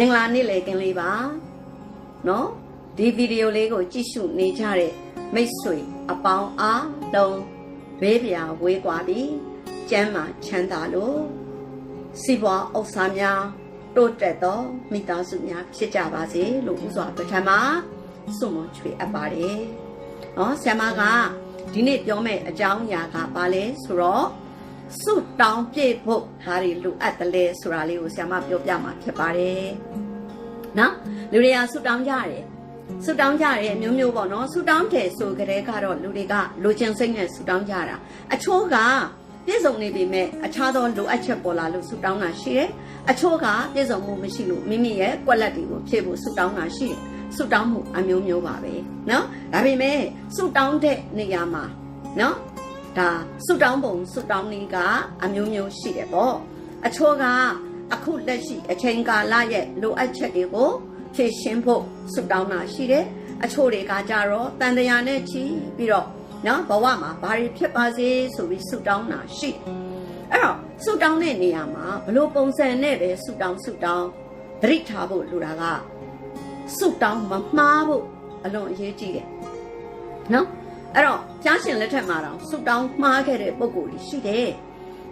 မင်္ဂလာနေ့လေကင်းလေးပါနော်ဒီဗီဒီယိုလေးကိုကြည့်ရှုနေကြတဲ့မိတ်ဆွေအပေါင်းအားလုံးဘေးပြာဝေးကွာပြီးကျမ်းမာချမ်းသာလို့စီးပွားဥစ္စာများတိုးတက်သောမိသားစုများဖြစ်ကြပါစေလို့ဥစွာပထမဆုမွန်ချွေအပ်ပါတယ်နော်ဆ iam ကဒီနေ့ပြောမယ့်အကြောင်းအရာကဘာလဲဆိုတော့ စွတောင်းပြည့်ဖို့ဒါတွေလိုအပ်တယ်လဲဆိုတာလေးကိုဆရာမပြောပြမှာဖြစ်ပါတယ်။နော်လူတွေကစွတောင်းကြရတယ်။စွတောင်းကြရတယ်မျိုးမျိုးပေါ့နော်။စွတောင်းတယ်ဆိုကြတဲ့ကတော့လူတွေကလိုချင်စိတ်နဲ့စွတောင်းကြတာ။အချို့ကပြည့်စုံနေပေမဲ့အခြားသောလိုအပ်ချက်ပေါ်လာလို့ဆူတောင်းတာရှိတယ်။အချို့ကပြည့်စုံမှုမရှိလို့မိမိရဲ့ကွက်လက်တွေကိုဖြည့်ဖို့ဆူတောင်းတာရှိတယ်။ဆူတောင်းမှုအမျိုးမျိုးပါပဲ။နော်။ဒါပေမဲ့ဆူတောင်းတဲ့နေရာမှာနော် ဒါဆုတောင်းပုံဆုတောင်းနည်းကအမျိုးမျိုးရှိတယ်ပေါ့အချို့ကအခုလက်ရှိအချိန်ကာလရဲ့လိုအပ်ချက်တွေကိုဖြည့်ရှင်းဖို့ဆုတောင်းတာရှိတယ်အချို့တွေကကြတော့တန်တရာနဲ့ချီပြီးတော့နော်ဘဝမှာဘာတွေဖြစ်ပါစေဆိုပြီးဆုတောင်းတာရှိတယ်အဲ့တော့ဆုတောင်းတဲ့နေရာမှာဘလို့ပုံစံနဲ့ပဲဆုတောင်းဆုတောင်းသတိထားဖို့လိုတာကဆုတောင်းမမှားဖို့အလွန်အရေးကြီးတယ်နော် အဲ့တော့ကြားရှင်လက်ထက်မှာတော့ဆုတောင်းမှားခဲ့တဲ့ပုံကိုယ်ကြီးရှိတယ်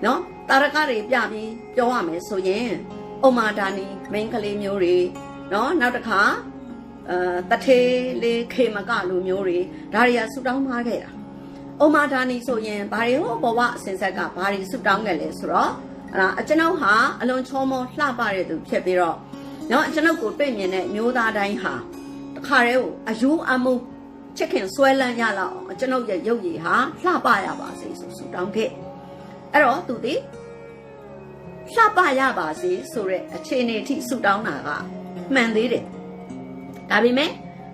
နော်တာရကတွေပြပြီးပြောရမယ်ဆိုရင်ဥမာဒါနီမိန်းကလေးမျိုးတွေနော်နောက်တစ်ခါအဲတထေးလေးခေမကလူမျိုးတွေဒါတွေကဆုတောင်းမှားခဲ့တာ။ဥမာဒါနီဆိုရင်ဘာတွေဟောဘဝအစဉ်ဆက်ကဘာတွေဆုတောင်းခဲ့လဲဆိုတော့အဲ့ဒါအကျွန်ုပ်ဟာအလွန်ချောမောလှပတဲ့သူဖြစ်ပြီးတော့နော်အကျွန်ုပ်ကိုတွေ့မြင်တဲ့မျိုးသားတိုင်းဟာတခါတည်းကိုအယူအမှု ချစ်ခင်ဆွဲလန်းရလောက်အောင်အကျွန်ုပ်ရဲ့ရုပ်ရည်ဟာလှပရပါစေဆိုဆုတောင်းခဲ့။အဲ့တော့သူဒီလှပရပါစေဆိုတဲ့အခြေအနေအထိဆုတောင်းတာကမှန်သေးတယ်။ဒါပေမဲ့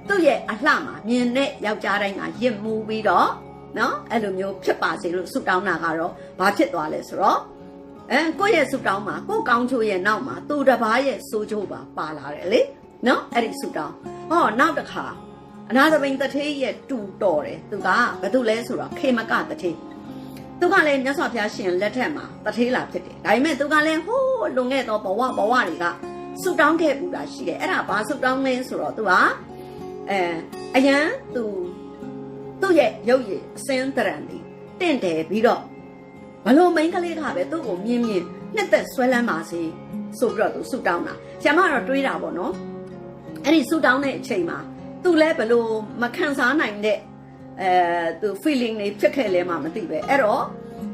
သူ့ရဲ့အလှမှာမြင်တဲ့ယောက်ျားတိုင်းကရစ်မှုပြီးတော့နော်အဲ့လိုမျိုးဖြစ်ပါစေလို့ဆုတောင်းတာကတော့ဘာဖြစ်သွားလဲဆိုတော့အဲကိုယ့်ရဲ့ဆုတောင်းမှာကိုယ့်ကောင်းချိုးရဲ့နောက်မှာသူတစ်ပါးရဲ့စိုးချိုးပါပါလာတယ်လေနော်အဲ့ဒီဆုတောင်းဟောနောက်တစ်ခါ အနာသပိန်တထေးရဲ့တူတော်တယ်သူကဘာလို့လဲဆိုတော့ခေမကတထေးသူကလည်းမြတ်စွာဘုရားရှင်လက်ထက်မှာတထေးလာဖြစ်တယ်ဒါပေမဲ့သူကလည်းဟိုးလွန်ခဲ့သောဘဝဘဝတွေကဆုတောင်းခဲ့ပူတာရှိတယ်အဲ့ဒါဘာဆုတောင်းလဲဆိုတော့သူကအဲအရန်သူသူ့ရဲ့ရုပ်ရည်အစင်းတရံလေးတင့်တယ်ပြီးတော့ဘလို့မိန်းကလေးကပဲသူ့ကိုမြင်မြင်နှစ်သက်ဆွဲလန်းပါစေဆိုပြီးတော့သူဆုတောင်းတာဆရာမတော့တွေးတာပေါ့နော်အဲ့ဒီဆုတောင်းတဲ့အချိန်မှာ သူလည်းဘလို့မခံစားနိုင်တဲ့အဲသူ feeling တွေဖြစ်ခဲ့လဲမှမသိပဲအဲ့တော့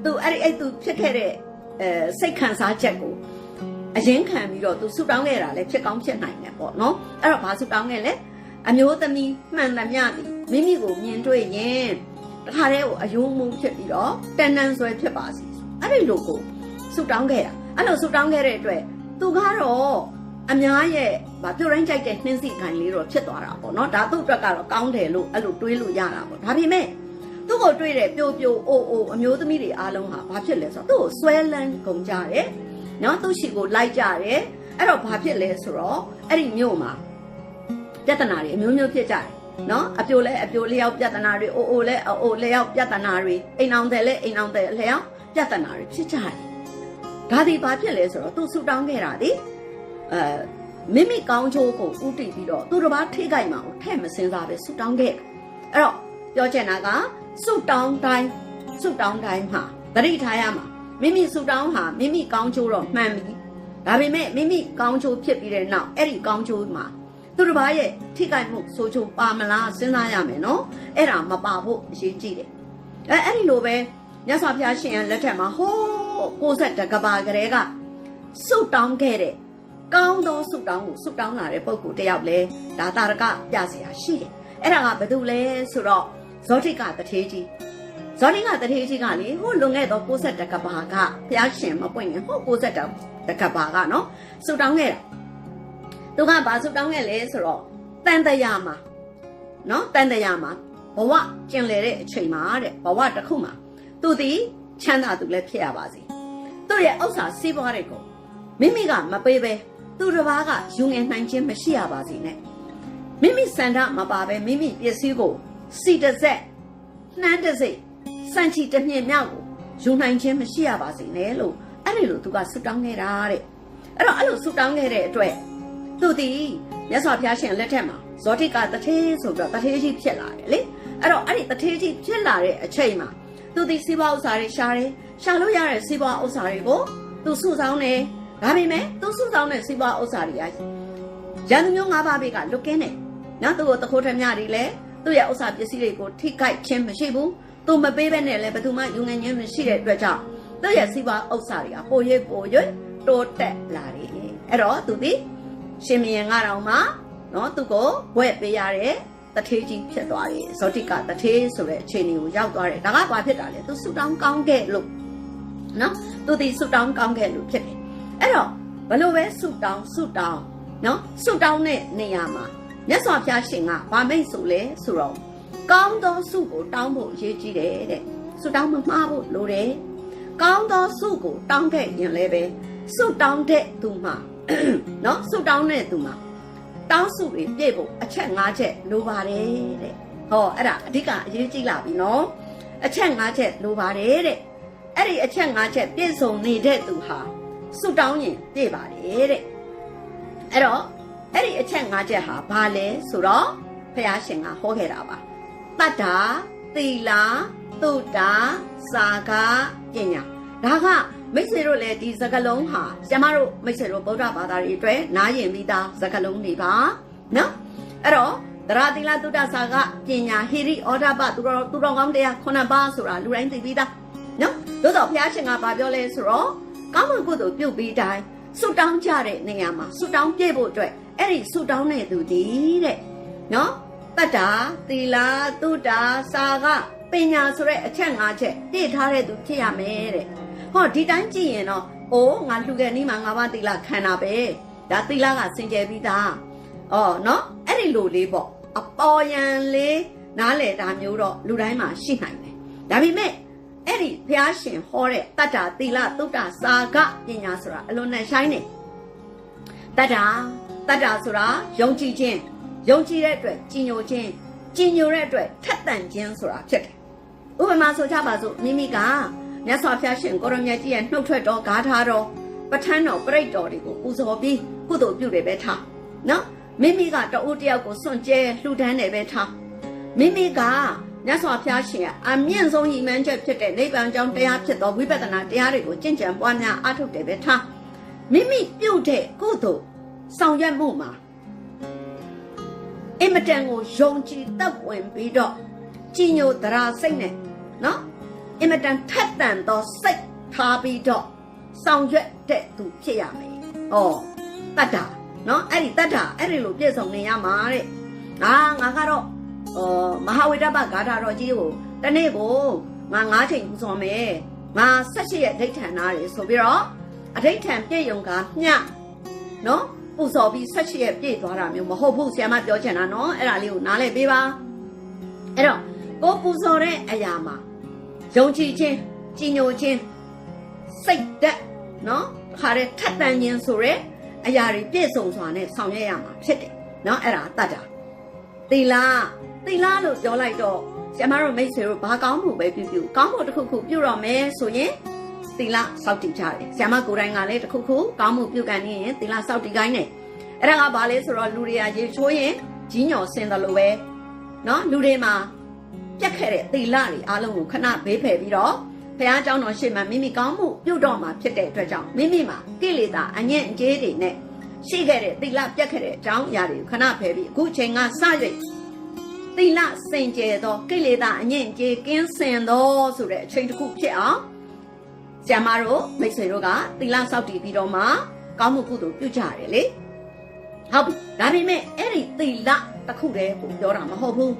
သူအဲ့ဒီအဲ့သူဖြစ်ခဲ့တဲ့အဲစိတ်ခံစားချက်ကိုအရင်ခံပြီးတော့သူဆူတောင်းခဲ့တာလည်းဖြစ်ကောင်းဖြစ်နိုင်တယ်ပေါ့နော်အဲ့တော့ဘာဆူတောင်းခဲ့လဲအမျိုးသမီးမှန်သမျှသည်မိမိကိုမြင်တွေ့ရင်တခါတည်းကိုအယုံမှုဖြစ်ပြီးတော့တန်တန်ဆွဲဖြစ်ပါစီအဲ့ဒီလိုကိုဆူတောင်းခဲ့တာအဲ့လိုဆူတောင်းခဲ့တဲ့အတွက်သူကတော့ အများရဲ့ဗာပြုတ်တိုင်းကြိုက်တဲ့နှင်းစီခိုင်လေးတော့ဖြစ်သွားတာပေါ့နော်ဒါသူ့အတွက်ကတော့ကောင်းတယ်လို့အဲ့လိုတွေးလို့ရတာပေါ့ဒါပေမဲ့သူ့ကိုတွေးတဲ့ပြိုပြိုအိုအိုအမျိုးသမီးတွေအားလုံးဟာဘာဖြစ်လဲဆိုတော့သူ့ကိုဆွဲလန်းကုန်ကြတယ်နော်သူ့ရှိကိုလိုက်ကြတယ်အဲ့တော့ဘာဖြစ်လဲဆိုတော့အဲ့ဒီမြို့မှာပြဿနာတွေအမျိုးမျိုးဖြစ်ကြတယ်နော်အပြိုလဲအပြိုလျောက်ပြဿနာတွေအိုအိုလဲအိုလျောက်ပြဿနာတွေအိမ်အောင်တယ်လဲအိမ်အောင်တယ်လျောက်ပြဿနာတွေဖြစ်ကြတယ်ဒါဒီဘာဖြစ်လဲဆိုတော့သူဆူတောင်းခဲ့တာဒီ အဲမိမိကောင်းချိုးကိုဥတည်ပြီးတော့သူတစ်ပါးထိခိုက်မှာကိုထဲ့မစင်စားပဲဆူတောင်းခဲ့အဲ့တော့ပြောချင်တာကဆူတောင်းတိုင်းဆူတောင်းတိုင်းမှာသတိထားရမှာမိမိဆူတောင်းဟာမိမိကောင်းချိုးတော့မှန်ပြီဒါပေမဲ့မိမိကောင်းချိုးဖြစ်ပြီးတဲ့နောက်အဲ့ဒီကောင်းချိုးမှာသူတစ်ပါးရဲ့ထိခိုက်မှုဆိုချိုးပါမလားစဉ်းစားရမယ်နော်အဲ့ဒါမပါဖို့အရေးကြီးတယ်အဲအဲ့ဒီလိုပဲမြတ်စွာဘုရားရှင်ရဲ့လက်ထက်မှာဟိုး60တကဘာကလေးကဆုတောင်းခဲ့တဲ့ ကောင်းသောဆုတောင်းကိုဆုတောင်းလာတဲ့ပုဂ္ဂိုလ်တယောက်လဲဒါတာရကပြเสียရှိတယ်အဲ့ဒါကဘာလို့လဲဆိုတော့ဇောတိကတထေးကြီးဇောတိကတထေးကြီးကလေဟိုလွန်ခဲ့သော60တကဘာကဘုရားရှင်မပွင့်ရင်ဟို60တကဘာကနော်ဆုတောင်းခဲ့တာသူကဘာဆုတောင်းခဲ့လဲဆိုတော့တန်တရာမှာနော်တန်တရာမှာဘဝကျင်လည်တဲ့အချိန်မှာတဲ့ဘဝတစ်ခုမှာသူသည်ချမ်းသာသူလည်းဖြစ်ရပါစေသူ့ရဲ့ဥစ္စာစီးပွားတွေကိုမိမိကမပေးပဲ သူတစ်ပါးကယူငယ်နိုင်ခြင်းမရှိရပါစေနဲ့မိမိစန္ဒမပါပဲမိမိပစ္စည်းကိုစီတစ်ဆက်နှမ်းတစ်စိတ်စံချီတစ်မြင့်မြောက်ကိုယူနိုင်ခြင်းမရှိရပါစေနဲ့လို့အဲ့ဒီလိုသူကဆုတောင်းခဲ့တာတဲ့အဲ့တော့အဲ့လိုဆုတောင်းခဲ့တဲ့အတွက်သူဒီမြတ်စွာဘုရားရှင်လက်ထက်မှာဇောတိကတထေးဆိုပြီးတော့တထေးကြီးဖြစ်လာတယ်လေအဲ့တော့အဲ့ဒီတထေးကြီးဖြစ်လာတဲ့အချိန်မှာသူဒီစီးပွားဥစ္စာတွေရှာတယ်ရှာလို့ရတဲ့စီးပွားဥစ္စာတွေကိုသူစုဆောင်းတယ် ဒါပေမဲ့သူစုဆောင်းတဲ့စီးပွားဥစ္စာတွေကရန်သူမျိုး၅ပါးဘေးကလွတ်ကင်းတယ်နော်သူ့ကိုတခိုးထမြတွေလည်းသူ့ရဲ့ဥစ္စာပစ္စည်းတွေကိုထိခိုက်ခြင်းမရှိဘူးသူမပေးဘဲနဲ့လည်းဘယ်သူမှယူငင်ခြင်းမရှိတဲ့အတွက်ကြောင့်သူ့ရဲ့စီးပွားဥစ္စာတွေကပိုရွေ့ပိုရွေ့တိုးတက်လာတယ်အဲ့တော့သူဒီရှင်မင်းငါတော်မှာနော်သူ့ကိုဘွဲ့ပေးရတဲ့တထေးကြီးဖြစ်သွားတယ်ဇောတိကတထေးဆိုတဲ့အခြေအနေကိုရောက်သွားတယ်ဒါကဘာဖြစ်တာလဲသူဆူတောင်းကောင်းခဲ့လို့နော်သူဒီဆူတောင်းကောင်းခဲ့လို့ဖြစ်တယ် အဲ့တော့ဘလို့ပဲဆူတောင်းဆူတောင်းနော်ဆူတောင်းတဲ့နေရာမှာမြတ်စွာဘုရားရှင်ကဗာမိတ်ဆိုလဲဆိုတော့ကောင်းသောဆုကိုတောင်းဖို့အရေးကြီးတယ်တဲ့ဆူတောင်းမမှားဖို့လိုတယ်ကောင်းသောဆုကိုတောင်းခဲ့ရင်လည်းပဲဆုတောင်းတဲ့သူမှာနော်ဆုတောင်းတဲ့သူမှာတောင်းစုတွေပြည့်ဖို့အချက်၅ချက်လိုပါတယ်တဲ့ဟောအဲ့ဒါအဓိကအရေးကြီးလာပြီနော်အချက်၅ချက်လိုပါတယ်တဲ့အဲ့ဒီအချက်၅ချက်ပြည့်စုံနေတဲ့သူဟာ ဆုတောင်းရင်ပြည့်ပါတယ်တဲ့အဲ့တော့အဲ့ဒီအချက်၅ချက်ဟာဘာလဲဆိုတော့ဖះရှင်ကဟောခဲ့တာပါတတ္တာသီလာတုတ္တာစာကပညာဒါကမိတ်ဆွေတို့လည်းဒီစကလုံးဟာကျမတို့မိတ်ဆွေတို့ဗုဒ္ဓဘာသာတွေအတွက်နားရင်ပြီးသားစကလုံးတွေပါနော်အဲ့တော့တရာတိလာတုတ္တစာကပညာဟိရိဩဒပသူတော်သူတော်ကောင်းတရားခုနှစ်ပါးဆိုတာလူတိုင်းသိပြီးသားနော်သို့တော့ဘုရားရှင်ကဘာပြောလဲဆိုတော့ ကောင်းမွန်ကုသိုလ်ပြုတ်ပြီးတိုင်းဆုတောင်းကြတဲ့နေရာမှာဆုတောင်းပြည့်ဖို့အတွက်အဲ့ဒီဆုတောင်းတဲ့သူဒီတဲ့နော်တတ္တာသီလာတုတ္တာစာကပညာဆိုတဲ့အချက်၅ချက်ပြည့်ထားတဲ့သူဖြစ်ရမယ်တဲ့ဟောဒီတိုင်းကြည့်ရင်တော့အိုးငါလှူတဲ့နေ့မှာငါးပါးသီလခံတာပဲဒါသီလကစင်ကြယ်ပြီးသားအော်နော်အဲ့ဒီလိုလေးပေါ့အပေါ်ယံလေးနားလေတာမျိုးတော့လူတိုင်းမှာရှိနိုင်တယ်ဒါပေမဲ့ အဲ့ဒီဘုရားရှင်ဟောတဲ့တတ္တာသီလသုတ္တစာကပညာဆိုတာအလွန်နဲ့ဆိုင်နေတတ္တာတတ္တာဆိုတာယုံကြည်ခြင်းယုံကြည်တဲ့အတွက်ကြည်ညိုခြင်းကြည်ညိုတဲ့အတွက်ထက်သန်ခြင်းဆိုတာဖြစ်တယ်ဥပမာဆိုကြပါစို့မိမိကမြတ်စွာဘုရားရှင်ကိုရမြတ်ကြီးရဲ့နှုတ်ထွက်တော်ဂါထာတော်ပဋ္ဌာန်းတော်ပြိတ္တော်တွေကိုပူဇော်ပြီးကုသိုလ်ပြုတယ်ပဲထားနော်မိမိကတအိုးတယောက်ကိုစွန့်ကြဲလှူဒန်းတယ်ပဲထားမိမိက မြတ်စွာဘုရားရှင်ကအမြင့်ဆုံးညီမှန်းချက်ဖြစ်တဲ့နိဗ္ဗာန်ကြောင့်တရားဖြစ်သောဝိပဿနာတရားတွေကိုကျင့်ကြံပွားများအားထုတ်တယ်ပဲထားမိမိပြုတ်တဲ့ကုသိုလ်ဆောင်ရွက်မှုမှာအင်မတန်ကိုယုံကြည်သက်ဝင်ပြီးတော့ကြည်ညိုသရာစိတ်နဲ့နော်အင်မတန်ထက်သန်သောစိတ်ထားပြီးတော့ဆောင်ရွက်တဲ့သူဖြစ်ရမယ်။ဩတတ္တာနော်အဲ့ဒီတတ္တာအဲ့ဒီလိုပြည့်စုံနေရမှာတဲ့။အာငါကတော့ ဩမဟာဝိတ္တပဂါထာတော်ကြီးကိုတနေ့ကိုငါ၅ချိန်ပူဇော်မယ်။ငါ၁၈ရက်ဒိဋ္ဌံနာတယ်ဆိုပြီးတော့အဒိဋ္ဌံပြည့်ယုံကမျှနော်ပူဇော်ပြီး၁၈ရက်ပြည့်သွားတာမျိုးမဟုတ်ဘူးဆရာမပြောချင်တာနော်အဲ့ဒါလေးကိုနားလည်ပေးပါအဲ့တော့ကိုပူဇော်တဲ့အရာမှာယုံကြည်ခြင်းကြည်ညိုခြင်းစိတ်သက်နော်ခါတဲ့ထက်တန်ခြင်းဆိုရဲအရာတွေပြည့်စုံစွာနဲ့ဆောင်ရွက်ရမှာဖြစ်တယ်နော်အဲ့ဒါတတ်တာသီလ သီလလို့ပြောလိုက်တော့ဆရာမတို့မိတ်ဆွေတို့ဘာကောင်းမှုပဲပြုပြုကောင်းမှုတစ်ခုခုပြုတော့မယ်ဆိုရင်သီလစောင့်တည်ကြတယ်ဆရာမကိုယ်တိုင်ကလည်းတစ်ခုခုကောင်းမှုပြုကန်နေရင်သီလစောင့်တည်ခိုင်းတယ်အဲ့ဒါကဘာလဲဆိုတော့လူတွေကရေချိုးရင်ကြီးညော်စင်တယ်လို့ပဲနော်လူတွေမှာပြက်ခဲ့တဲ့သီလတွေအားလုံးကိုခဏဘေးဖယ်ပြီးတော့ဘုရားကျောင်းတော်ရှေ့မှာမိမိကောင်းမှုပြုတော့မှာဖြစ်တဲ့အတွက်ကြောင့်မိမိမှာကိလေသာအငြင်းအကျေးတွေနဲ့ရှိခဲ့တဲ့သီလပြက်ခဲ့တဲ့အကြောင်းအရာတွေကိုခဏဖယ်ပြီးအခုချိန်ကစ၍ သီလစင်ကြယ်သောကိလေသာအငြင်းအကျေးကင်းစင်သောဆိုတဲ့အချိန်တစ်ခုဖြစ်အောင်ဆရာမတို့မိတ်ဆွေတို့ကသီလစောင့်တည်ပြီးတော့မှကောင်းမှုကုသိုလ်ပြုကြရတယ်လေဟုတ်ပြီဒါပေမဲ့အဲ့ဒီသီလတစ်ခုတည်းကိုပြောတာမဟုတ်ဘူး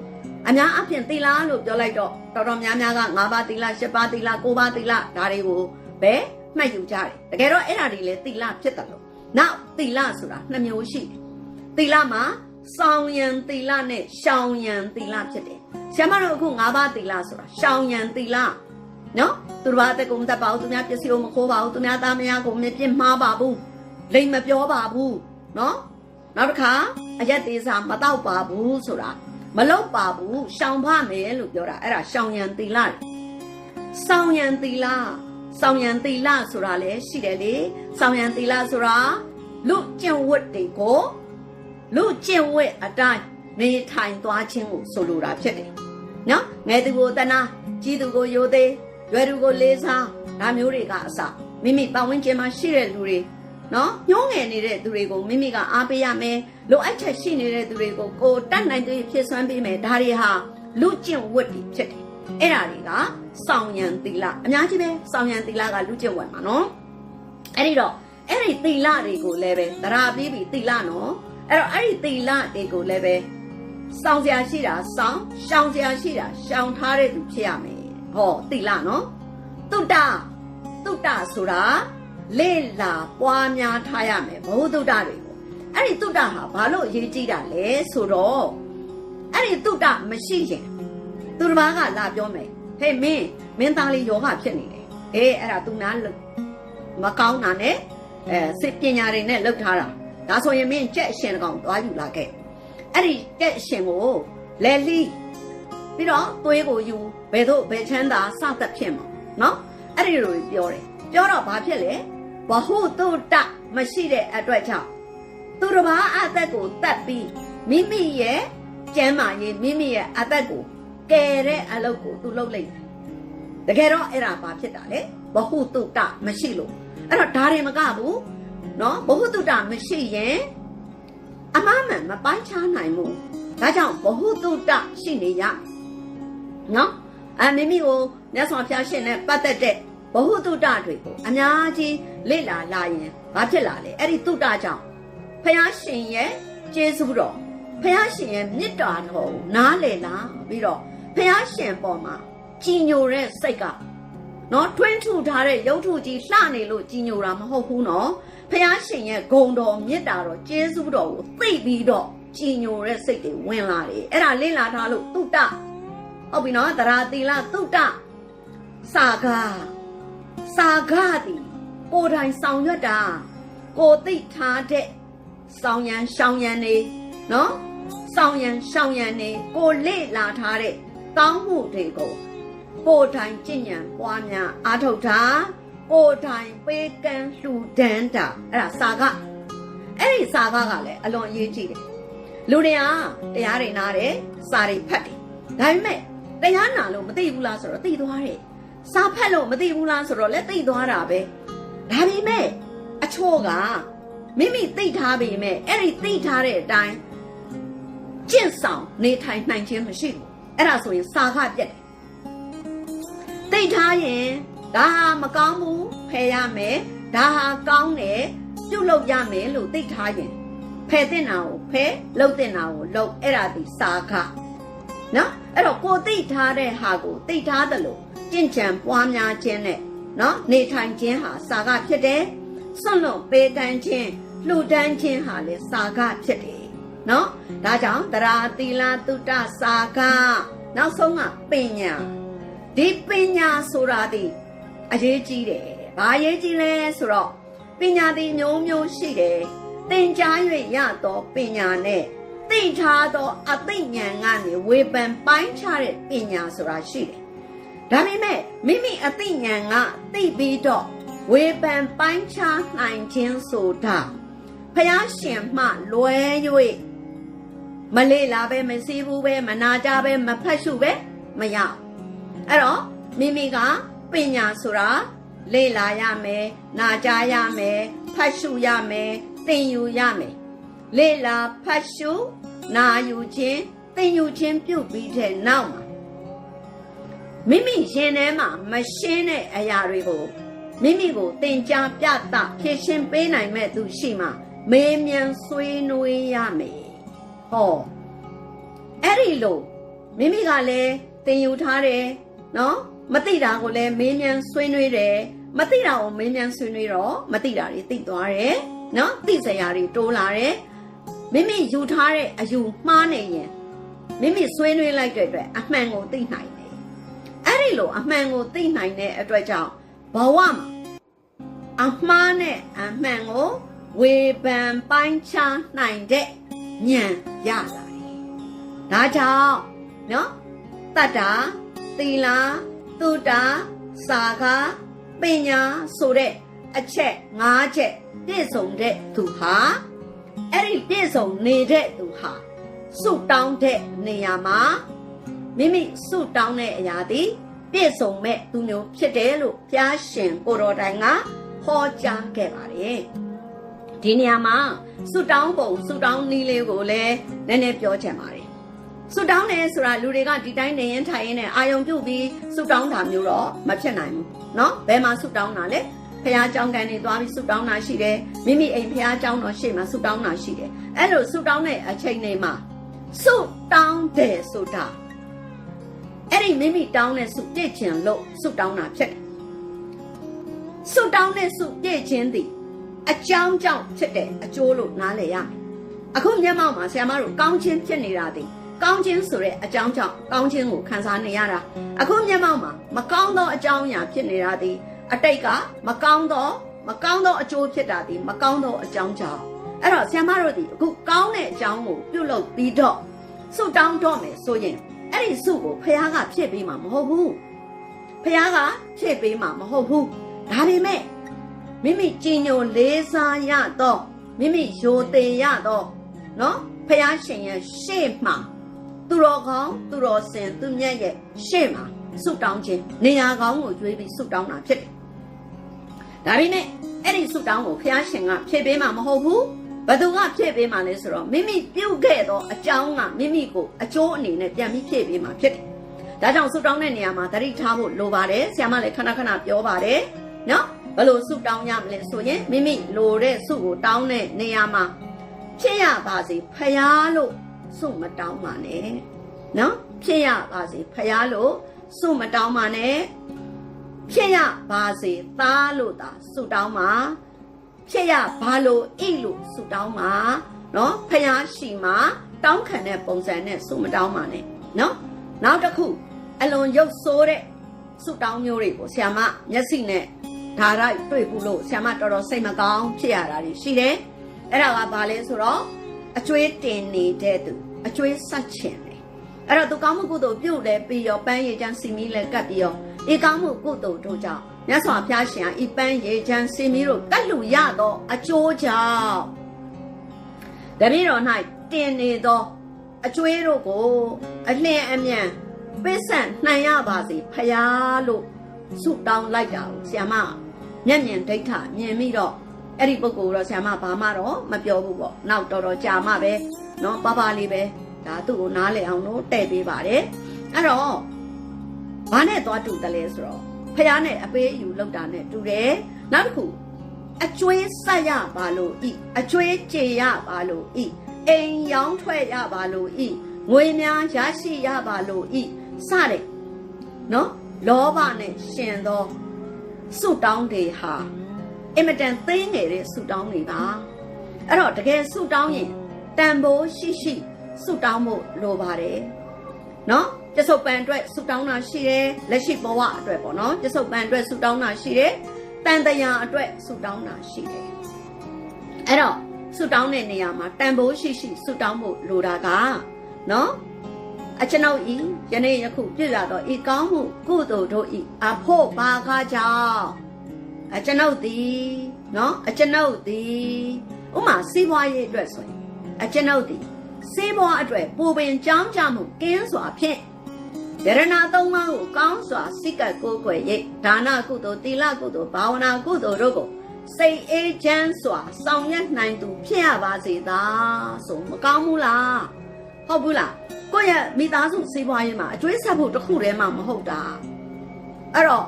အများအပြည့်သီလလို့ပြောလိုက်တော့တော်တော်များများက၅ပါးသီလ၈ပါးသီလ၉ပါးသီလဒါတွေကိုပဲမှတ်ယူကြတယ်တကယ်တော့အဲ့ဒါတွေလေသီလဖြစ်တယ်လို့နောက်သီလဆိုတာနှစ်မျိုးရှိတယ်သီလမှာ စောင်းရံသီလနဲ့ရှောင်ရံသီလဖြစ်တယ်ဆရာမတို့အခု၅ပါးသီလဆိုတာရှောင်ရံသီလနော်သူတို့ဘာတက်ကုန်တက်ပါဘူးသူများပစ္စည်းကိုမခိုးပါဘူးသူများသားမယားကိုမပြစ်မှားပါဘူးလိမ်မပြောပါဘူးနော်နောက်တစ်ခါအရက်သေးစာမတော့ပါဘူးဆိုတာမလောက်ပါဘူးရှောင်ဖမယ်လို့ပြောတာအဲ့ဒါရှောင်ရံသီလစောင်ရံသီလစောင်ရံသီလဆိုတာလည်းရှိတယ်လေစောင်ရံသီလဆိုတာလူကျင့်ဝတ်တွေကို လူကျင့်ဝတ်အတိုင်းနေထိုင်သွားခြင်းကိုဆိုလိုတာဖြစ်တယ်နော်ငယ်သူကိုတနာကြီးသူကိုယိုသေးရွယ်သူကိုလေးစားဒါမျိုးတွေကအစမိမိပတ်ဝန်းကျင်မှာရှိတဲ့လူတွေနော်ညှိုးငယ်နေတဲ့သူတွေကိုမိမိကအားပေးရမယ်လိုအပ်ချက်ရှိနေတဲ့သူတွေကိုကိုတတ်နိုင်တဲ့ဖြစ်စွမ်းပေးမယ်ဒါတွေဟာလူကျင့်ဝတ်တွေဖြစ်တယ်အဲ့ဒါတွေကစောင်ရံသီလအများကြီးပဲစောင်ရံသီလကလူကျင့်ဝတ်မှာနော်အဲ့ဒီတော့အဲ့ဒီသီလတွေကိုလည်းပဲသရာပြီးပြီသီလနော် အဲ့တော့အဲ့ဒီသီလတွေကိုလည်းပဲစောင့်စရာရှိတာစောင့်ရှောင်စရာရှိတာရှောင်ထားတဲ့သူဖြစ်ရမယ်ဟောသီလနော်တုတ္တတုတ္တဆိုတာလေ့လာပွားများထားရမယ်ဘဝတုတ္တတွေကိုအဲ့ဒီတုတ္တဟာဘာလို့အရေးကြီးတာလဲဆိုတော့အဲ့ဒီတုတ္တမရှိရင်သူတစ်ပါးကလာပြောမယ်ဟေးမင်းမင်းသားလေးယောဂဖြစ်နေတယ်အေးအဲ့ဒါသူနာလို့မကောင်းတာနဲ့အဲစစ်ပညာတွေနဲ့လှုပ်ထားတာ ဒါဆိုရင်မင်းကြက်အရှင်တစ်ကောင်သွားယူလာခဲ့အဲ့ဒီကြက်အရှင်ကိုလဲလီပြီးတော့သွေးကိုယူဘယ်တော့ဘယ်ချမ်းသာစသဖြင့်ပေါ့နော်အဲ့ဒီလိုပြောတယ်ပြောတော့ဘာဖြစ်လဲဘဟုတုတ္တမရှိတဲ့အတွက်ကြောင့်သူတစ်ပါးအသက်ကိုတတ်ပြီးမိမိရဲ့ကျမ်းမာရေးမိမိရဲ့အသက်ကိုကယ်တဲ့အလုပ်ကိုသူလုပ်လိုက်တယ်တကယ်တော့အဲ့ဒါဘာဖြစ်တာလဲဘဟုတုတ္တမရှိလို့အဲ့တော့ဒါတွေမကဘူး နော်ဘဟုတုတ္တမရှိရင်အမှားမှန်မပိုင်းခြားနိုင်ဘူးဒါကြောင့်ဘဟုတုတ္တရှိနေရနော်အမိမိကိုမြတ်စွာဘုရားရှင်နဲ့ပတ်သက်တဲ့ဘဟုတုတ္တတွေကိုအများကြီးလေ့လာလာရင်ဘာဖြစ်လာလဲအဲ့ဒီတုတ္တကြောင့်ဘုရားရှင်ရဲ့ကျေးဇူးတော်ဘုရားရှင်ရဲ့မေတ္တာတော်ကိုနားလည်လာပြီးတော့ဘုရားရှင်ပေါ်မှာကြည်ညိုတဲ့စိတ်ကနော်တွင်းထူထားတဲ့ရုပ်ထုကြီးလှနေလို့ကြည်ညိုတာမဟုတ်ဘူးနော် ဖះရှင်ရဲ့ဂုံတော်မေတ္တာတော်ကျေးဇူးတော်ကိုသိပြီးတော့ကြည်ညိုတဲ့စိတ်တွေဝင်လာတယ်အဲ့ဒါလေ့လာထားလို့တုတ္တဟုတ်ပြီနော်တရာတိလတုတ္တစာကစာကတိကိုယ်တိုင်ဆောင်ရွက်တာကိုသိထားတဲ့ဆောင်ရန်ရှောင်ရန်နေနော်ဆောင်ရန်ရှောင်ရန်နေကိုလေ့လာထားတဲ့ကောင်းမှုတွေကိုကိုယ်တိုင်ကျင့်ကြံပွားများအားထုတ်တာ ကိုယ်တိုင်ပေးကမ်းလှူဒန်းတာအဲ့ဒါစာကအဲ့ဒီစာကကလည်းအလွန်အရေးကြီးတယ်လူတွေကတရားတွေနားတယ်စာတွေဖတ်တယ်ဒါပေမဲ့တရားနာလို့မသိဘူးလားဆိုတော့သိသွားတယ်စာဖတ်လို့မသိဘူးလားဆိုတော့လည်းသိသွားတာပဲဒါပေမဲ့အချို့ကမိမိသိထားပေမဲ့အဲ့ဒီသိထားတဲ့အတိုင်းကျင့်ဆောင်နေထိုင်နိုင်ခြင်းမရှိဘူးအဲ့ဒါဆိုရင်စာခပြက်တယ်သိထားရင် ဒါဟာမကောင်းဘူးဖယ်ရမယ်ဒါဟာကောင်းတယ်ပြုတ်လုပ်ရမယ်လို့သိထားရင်ဖယ်တဲ့နာကိုဖယ်လုပ်တဲ့နာကိုလုပ်အဲ့ဒါဒီစာခနော်အဲ့တော့ကိုသိထားတဲ့ဟာကိုသိထားတယ်လို့ကြင်ကြံပွားများခြင်းနဲ့နော်နေထိုင်ခြင်းဟာစာကဖြစ်တယ်စွန့်လွတ်ပေးကမ်းခြင်းလှူဒန်းခြင်းဟာလည်းစာကဖြစ်တယ်နော်ဒါကြောင့်တရာသီလတုတ္တစာကနောက်ဆုံးကပညာဒီပညာဆိုတာဒီ အရေးကြီးတယ်။ဘာအရေးကြီးလဲဆိုတော့ပညာသည်မျိုးမျိုးရှိတယ်။သင်ကြား၍ရသောပညာနဲ့သိထားသောအသိဉာဏ်ကနေဝေဖန်ပိုင်းခြားတဲ့ပညာဆိုတာရှိတယ်။ဒါပေမဲ့မိမိအသိဉာဏ်ကသိပြီးတော့ဝေဖန်ပိုင်းခြားနိုင်ခြင်းဆိုတာဖျားရှင်မှလွဲ၍မလေးလာပဲမစည်းဘူးပဲမနာကြပဲမဖတ်ရှုပဲမရအဲ့တော့မိမိက ပညာဆိုတာလေ့လာရမယ်နာကြားရမယ်ဖတ်ရှုရမယ်သင်ယူရမယ်လေ့လာဖတ်ရှုနာယူခြင်းသင်ယူခြင်းပြုတ်ပြီးတဲ့နောက်မှာမိမိရင်ထဲမှာမရှင်းတဲ့အရာတွေကိုမိမိကိုသင်ကြားပြသဖြည့်ရှင်းပေးနိုင်မဲ့သူရှိမှမေးမြန်းဆွေးနွေးရမယ်ဟောအဲ့ဒီလိုမိမိကလည်းသင်ယူထားတယ်နော် မသိတာကိုလည်းမေးမြန်းဆွေးနွေးတယ်မသိတာကိုမေးမြန်းဆွေးနွေးတော့မသိတာတွေသိသွားတယ်နော်သိစရာတွေတိုးလာတယ်မိမိယူထားတဲ့အယူမှားနေရင်မိမိဆွေးနွေးလိုက်တဲ့အတွက်အမှန်ကိုသိနိုင်တယ်အဲ့ဒီလိုအမှန်ကိုသိနိုင်တဲ့အတွက်ကြောင့်ဘဝမှာအမှားနဲ့အမှန်ကိုဝေဖန်ပိုင်းခြားနိုင်တဲ့ဉာဏ်ရလာတယ်ဒါကြောင့်နော်တတ္တာသီလာ တုတ္တာစာခပညာဆိုတဲ့အချက်၅ချက်ပြည့်စုံတဲ့သူဟာအဲ့ဒီပြည့်စုံနေတဲ့သူဟာဆုတောင်းတဲ့နေရာမှာမိမိဆုတောင်းတဲ့အရာသည်ပြည့်စုံမဲ့သူမျိုးဖြစ်တယ်လို့ဘုရားရှင်ကိုတော်တိုင်ကဟောကြားခဲ့ပါတယ်ဒီနေရာမှာဆုတောင်းပုံဆုတောင်းနည်းလေးကိုလည်းနည်းနည်းပြောချင်ပါတယ် ဆုတောင်းတယ်ဆိုတာလူတွေကဒီတိုင်းနေရင်ထိုင်ရင်နဲ့အာယုံပြုတ်ပြီးဆုတောင်းတာမျိုးတော့မဖြစ်နိုင်ဘူးเนาะဘယ်မှာဆုတောင်းတာလဲဖះเจ้าကန်နေသွားပြီးဆုတောင်းတာရှိတယ်မိမိအိမ်ဖះเจ้าတော်ရှေ့မှာဆုတောင်းတာရှိတယ်အဲ့လိုဆုတောင်းတဲ့အချိန်တွေမှာဆုတောင်းတယ်ဆိုတာအဲ့ဒီမိမိတောင်းတဲ့ဆုပြည့်ခြင်းလို့ဆုတောင်းတာဖြစ်တယ်ဆုတောင်းတဲ့ဆုပြည့်ခြင်းသည်အကြောင်းကြောင့်ဖြစ်တဲ့အကျိုးလို့နားလည်ရမယ်အခုမျက်မှောက်မှာဆရာမတို့ကောင်းခြင်းဖြစ်နေတာသည် ကောင်းခြင်းဆိုတဲ့အကြောင်းကြောင့်ကောင်းခြင်းကိုခံစားနေရတာအခုမျက်မှောက်မှာမကောင်းသောအကြောင်းအရာဖြစ်နေတာသည်အတိတ်ကမကောင်းသောမကောင်းသောအကျိုးဖြစ်တာဒီမကောင်းသောအကြောင်းကြောင့်အဲ့တော့ဆရာမတို့ဒီအခုကောင်းတဲ့အကြောင်းကိုပြုလုပ်ပြီးတော့ဆုတောင်းတော့မယ်ဆိုရင်အဲ့ဒီဆုကိုဖခင်ကဖြည့်ပေးမှာမဟုတ်ဘူးဖခင်ကဖြည့်ပေးမှာမဟုတ်ဘူးဒါပေမဲ့မိမိကြည်ညိုလေးစားရတော့မိမိယိုသေးရတော့နော်ဖခင်ရှင်ရဲ့ရှေ့မှာ သူတော်ကောင်းသူတော်စင်သူမြတ်ရဲ့ရှေ့မှာဆုတောင်းခြင်းနေရာကောင်းကိုကျွေးပြီးဆုတောင်းတာဖြစ်တယ်ဒါပေမဲ့အဲ့ဒီဆုတောင်းကိုဖျားရှင်ကဖြည့်ပေးမှာမဟုတ်ဘူးဘသူကဖြည့်ပေးမှာလဲဆိုတော့မိမိပြုတ်ခဲ့သောအကြောင်းကမိမိကိုအကျိုးအနေနဲ့ပြန်ပြီးဖြည့်ပေးမှာဖြစ်တယ်ဒါကြောင့်ဆုတောင်းတဲ့နေရာမှာသတိထားဖို့လိုပါတယ်ဆရာမလည်းခဏခဏပြောပါတယ်နော်ဘယ်လိုဆုတောင်းရမလဲဆိုရင်မိမိလိုတဲ့ဆုကိုတောင်းတဲ့နေရာမှာဖြစ်ရပါစေဖျားလို့ ဆုမတောင်းပါနဲ့နော်ဖြစ်ရပါစေဖျားလို့ဆုမတောင်းပါနဲ့ဖြစ်ရပါစေသားလို့သာဆုတောင်းပါဖြစ်ရဘာလို့အိလို့ဆုတောင်းပါနော်ဖျားရှိမှာတောင်းခံတဲ့ပုံစံနဲ့ဆုမတောင်းပါနဲ့နော်နောက်တစ်ခုအလွန်ရုပ်ဆိုးတဲ့ဆုတောင်းမျိုးတွေကိုဆ iam မမျက်စိနဲ့ဓာရိုက်တွေ့ဘူးလို့ဆ iam မတော်တော်စိတ်မကောင်းဖြစ်ရတာတွေရှိတယ်အဲ့ဒါကဘာလဲဆိုတော့ အကျွေးတင်နေတဲ့သူအကျွေးဆက်ချင်တယ်အဲ့တော့သူကောင်းမှုကုသိုလ်ပြုတ်လဲပြီးရောပန်းရည်ချမ်းစီမီလဲကပ်ပြီးရောဤကောင်းမှုကုသိုလ်တို့ကြောင့်မြတ်စွာဘုရားရှင်ဤပန်းရည်ချမ်းစီမီတို့ကတ်လူရသောအကျိုးကြောင့်တပည့်တော်၌တင်နေသောအကျွေးတို့ကိုအလင်းအမြန်ပစ္ဆန်နှံရပါစေဖယားလို့ဆုတောင်းလိုက်တာကိုဆ iam မမျက်မြင်ဒိဋ္ဌမြင်ပြီးတော့ အဲ့ဒီပုဂ္ဂိုလ်တော့ဆ iam မဘာမှတော့မပြောဘူးပေါ့နောက်တော်တော်ကြာမှပဲเนาะပါပါလေးပဲဒါသူ့ကိုနားလည်အောင်လို့တဲ့ပေးပါတယ်အဲ့တော့ဘာနဲ့သွားတူတယ်လဲဆိုတော့ဖះနဲ့အပေးအယူလောက်တာနဲ့တူတယ်နောက်တစ်ခုအကျွေးဆက်ရပါလို့ဤအကျွေးကြေရပါလို့ဤအိမ်ရောင်းထွက်ရပါလို့ဤငွေများရရှိရပါလို့ဤစတဲ့နော်လောဘနဲ့ရှင်သောဆုတောင်းတွေဟာ အင်မတန်သိငယ်တဲ့ဆုတောင်းတွေပါအဲ့တော့တကယ်ဆုတောင်းရင်တန်ဖိုးရှိရှိဆုတောင်းဖို့လိုပါတယ်နော်ကျဆုပ်ပန်အတွက်ဆုတောင်းတာရှိတယ်လက်ရှိဘဝအတွက်ပေါ့နော်ကျဆုပ်ပန်အတွက်ဆုတောင်းတာရှိတယ်တန်တရာအတွက်ဆုတောင်းတာရှိတယ်အဲ့တော့ဆုတောင်းတဲ့နေရာမှာတန်ဖိုးရှိရှိဆုတောင်းဖို့လိုတာကနော်အကျွန်ုပ်ဤယနေ့ယခုပြည့်ရသောဤကောင်းမှုကုသိုလ်တို့ဤအဖို့ဘာကားကြောင့် အကျွန်ုပ်သည်နော်အကျွန်ုပ်သည်ဥမာစီးပွားရေးအတွက်ဆိုရင်အကျွန်ုပ်သည်စေးဘွားအတွက်ပူပင်ကြောင်းကြမှုကင်းစွာဖြင့်ယရနာသုံးပါးကိုကောင်းစွာစိတ်ကကိုးကွယ်၍ဒါနကုသိုလ်သီလကုသိုလ်ဘာဝနာကုသိုလ်တို့ကိုစိတ်အေးချမ်းစွာဆောင်ရွက်နိုင်သူဖြစ်ရပါစေသာဆိုမကောင်းဘူးလားဟုတ်ဘူးလားကိုယ့်ရဲ့မိသားစုစေးဘွားရေးမှာအကျွေးဆက်ဖို့တစ်ခုတည်းမှမဟုတ်တာအဲ့တော့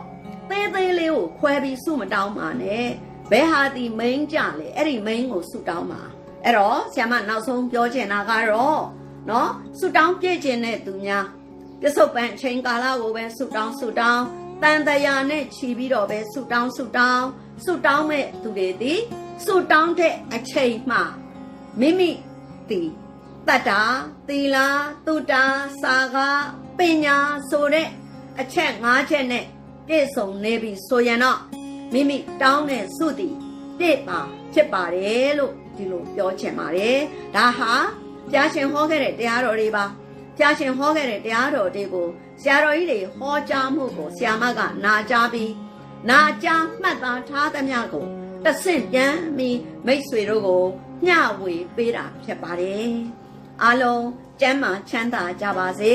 သေးသေးလေးကိုခွဲပြီးစုမတောင်းပါနဲ့ဘယ်ဟာဒီမိန်းကြလဲအဲ့ဒီမိန်းကိုစုတောင်းပါအဲ့တော့ဆ iam မနောက်ဆုံးပြောချင်တာကတော့နော်ဆူတောင်းပြည့်ကျင်တဲ့သူများပြစ္ဆုတ်ပန်အချိန်ကာလကိုပဲဆူတောင်းဆူတောင်းတန်တရာနဲ့ခြီးပြီးတော့ပဲဆူတောင်းဆူတောင်းဆူတောင်းမဲ့သူတွေဒီဆူတောင်းတဲ့အချိန်မှမိမိဒီတတ္တာသီလာတုတ္တာစာကပညာဆိုတဲ့အချက်၅ချက်နဲ့ ပြည့်စုံနေပြီဆိုရင်တော့မိမိတောင်းတဲ့စုတည်ပြည့်ပါဖြစ်ပါတယ်လို့ဒီလိုပြောချင်ပါတယ်ဒါဟာဖျားရှင်ဟောခဲ့တဲ့တရားတော်တွေပါဖျားရှင်ဟောခဲ့တဲ့တရားတော်တွေကိုဆရာတော်ကြီးတွေဟောကြားမှုကိုဆရာမကနာကြားပြီးနာကြားမှတ်သားထားသမျှကိုအတဆင့်ပြန်ပြီးမိတ်ဆွေတို့ကိုမျှဝေပေးတာဖြစ်ပါတယ်အားလုံးကျမ်းမာချမ်းသာကြပါစေ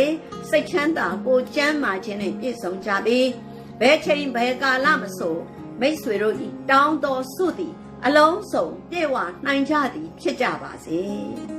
စိတ်ချမ်းသာကိုကျမ်းမာခြင်းနဲ့ပြည့်စုံကြပြီး ဘယ်ချိန်ဘယ်ကာလမဆိုမိတ်ဆွေတို့ဤတောင်းတော်ဆုသည် အလုံးစုံပြေဝနိုင်ကြသည်ဖြစ်ကြပါစေ